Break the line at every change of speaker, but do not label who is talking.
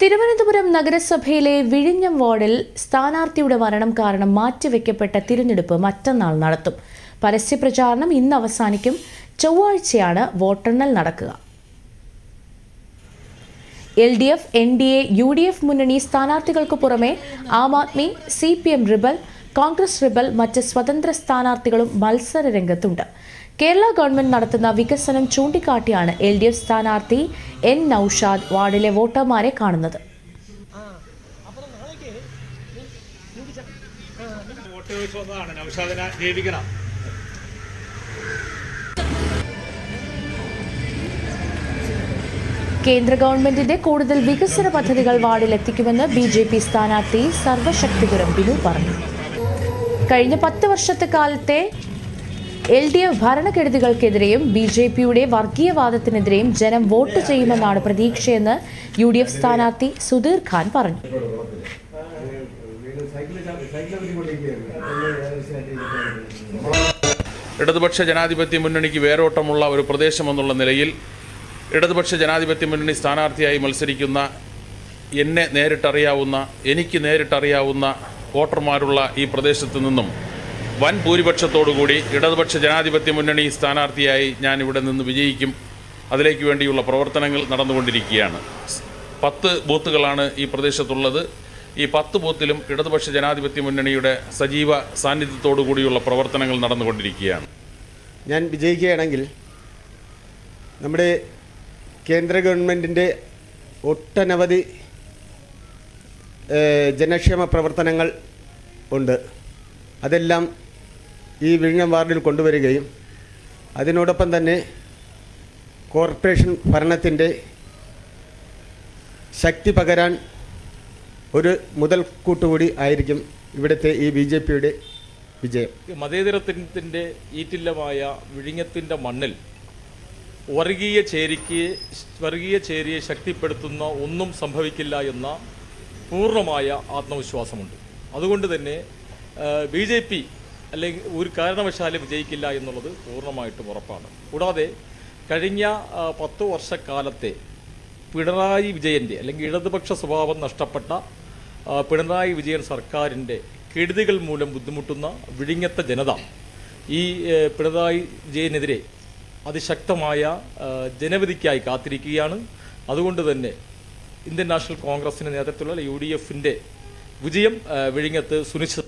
തിരുവനന്തപുരം നഗരസഭയിലെ വിഴിഞ്ഞം വാർഡിൽ സ്ഥാനാർത്ഥിയുടെ മരണം കാരണം മാറ്റിവെക്കപ്പെട്ട തിരഞ്ഞെടുപ്പ് മറ്റന്നാൾ നടത്തും. പരസ്യപ്രചാരണം ഇന്ന് അവസാനിക്കും. ചൊവ്വാഴ്ചയാണ് വോട്ടെണ്ണൽ നടക്കുക. L D F N D A U D F മുന്നണി സ്ഥാനാർത്ഥികൾക്ക് പുറമെ Aam Aadmi C P M rebel Congress rebel മറ്റ് സ്വതന്ത്ര സ്ഥാനാർത്ഥികളും മത്സര രംഗത്തുണ്ട്. കേരള ഗവൺമെന്റ് നടത്തുന്ന വികസനം ചൂണ്ടിക്കാട്ടിയാണ് എൽ ഡി എഫ് സ്ഥാനാർത്ഥി എൻ നൌഷാദ് വാർഡിലെ വോട്ടർമാരെ കാണുന്നത്. കേന്ദ്ര ഗവൺമെന്റിന്റെ കൂടുതൽ വികസന പദ്ധതികൾ വാർഡിൽ എത്തിക്കുമെന്ന് ബി ജെ പി സ്ഥാനാർത്ഥി സർവശക്തിപുരം ബിനു പറഞ്ഞു. കഴിഞ്ഞ പത്ത് വർഷത്തെ കാലത്തെ എൽ ഡി എഫ് ഭരണക്കെടുതികൾക്കെതിരെയും ബി ജെ പിയുടെ വർഗീയവാദത്തിനെതിരെയും ജനം വോട്ട് ചെയ്യുമെന്നാണ് പ്രതീക്ഷയെന്ന് യു ഡി എഫ് സ്ഥാനാർത്ഥി സുധീർ ഖാൻ പറഞ്ഞു.
ഇടതുപക്ഷ ജനാധിപത്യ മുന്നണിക്ക് വേരോട്ടമുള്ള ഒരു പ്രദേശമെന്നുള്ള നിലയിൽ ഇടതുപക്ഷ ജനാധിപത്യ മുന്നണി സ്ഥാനാർത്ഥിയായി മത്സരിക്കുന്ന എന്നെ നേരിട്ടറിയാവുന്ന എനിക്ക് നേരിട്ടറിയാവുന്ന വോട്ടർമാരുള്ള ഈ പ്രദേശത്തു നിന്നും വൻ ഭൂരിപക്ഷത്തോടുകൂടി ഇടതുപക്ഷ ജനാധിപത്യ മുന്നണി സ്ഥാനാർത്ഥിയായി ഞാൻ ഇവിടെ നിന്ന് വിജയിക്കും. അതിലേക്ക് വേണ്ടിയുള്ള പ്രവർത്തനങ്ങൾ നടന്നുകൊണ്ടിരിക്കുകയാണ്. പത്ത് ബൂത്തുകളാണ് ഈ പ്രദേശത്തുള്ളത്. ഈ പത്ത് ബൂത്തിലും ഇടതുപക്ഷ ജനാധിപത്യ മുന്നണിയുടെ സജീവ സാന്നിധ്യത്തോടു കൂടിയുള്ള പ്രവർത്തനങ്ങൾ നടന്നുകൊണ്ടിരിക്കുകയാണ്.
ഞാൻ വിജയിക്കുകയാണെങ്കിൽ നമ്മുടെ കേന്ദ്ര ഗവൺമെന്റിന്റെ ഒട്ടനവധി ജനക്ഷേമ പ്രവർത്തനങ്ങൾ ഉണ്ട്. അതെല്ലാം ഈ വിഴിഞ്ഞം വാർഡിൽ കൊണ്ടുവരികയും അതിനോടൊപ്പം തന്നെ കോർപ്പറേഷൻ ഭരണത്തിന്റെ ശക്തി പകരാൻ ഒരു മുതൽക്കൂട്ടുകൂടി ആയിരിക്കും ഇവിടുത്തെ ഈ ബി ജെ പിയുടെ വിജയം.
മതേതരത്വത്തിന്റെ ഈറ്റില്ലമായ വിഴിഞ്ഞത്തിന്റെ മണ്ണിൽ വർഗീയ ചേരിക്ക് വർഗീയ ചേരിയെ ശക്തിപ്പെടുത്തുന്ന ഒന്നും സംഭവിക്കില്ല എന്ന പൂർണമായ ആത്മവിശ്വാസമുണ്ട്. അതുകൊണ്ട് തന്നെ ബി ജെ പി അല്ലെങ്കിൽ ഒരു കാരണവശാലും വിജയിക്കില്ല എന്നുള്ളത് പൂർണമായിട്ടും ഉറപ്പാണ്. കൂടാതെ കഴിഞ്ഞ പത്ത് വർഷക്കാലത്തെ പിണറായി വിജയന്റെ അല്ലെങ്കിൽ ഇടതുപക്ഷ സ്വഭാവം നഷ്ടപ്പെട്ട പിണറായി വിജയൻ സർക്കാരിന്റെ കെടുതികൾ മൂലം ബുദ്ധിമുട്ടുന്ന വിഴിഞ്ഞത്തെ ജനത ഈ പിണറായി വിജയനെതിരെ അതിശക്തമായ ജനവിധിക്കായി കാത്തിരിക്കുകയാണ്. അതുകൊണ്ട് തന്നെ ഇന്ത്യൻ നാഷണൽ കോൺഗ്രസിന്റെ നേതൃത്വത്തിലുള്ള യു ഡി എഫിന്റെ വിജയം വിഴിഞ്ഞത്ത് സുനിശ്ചിത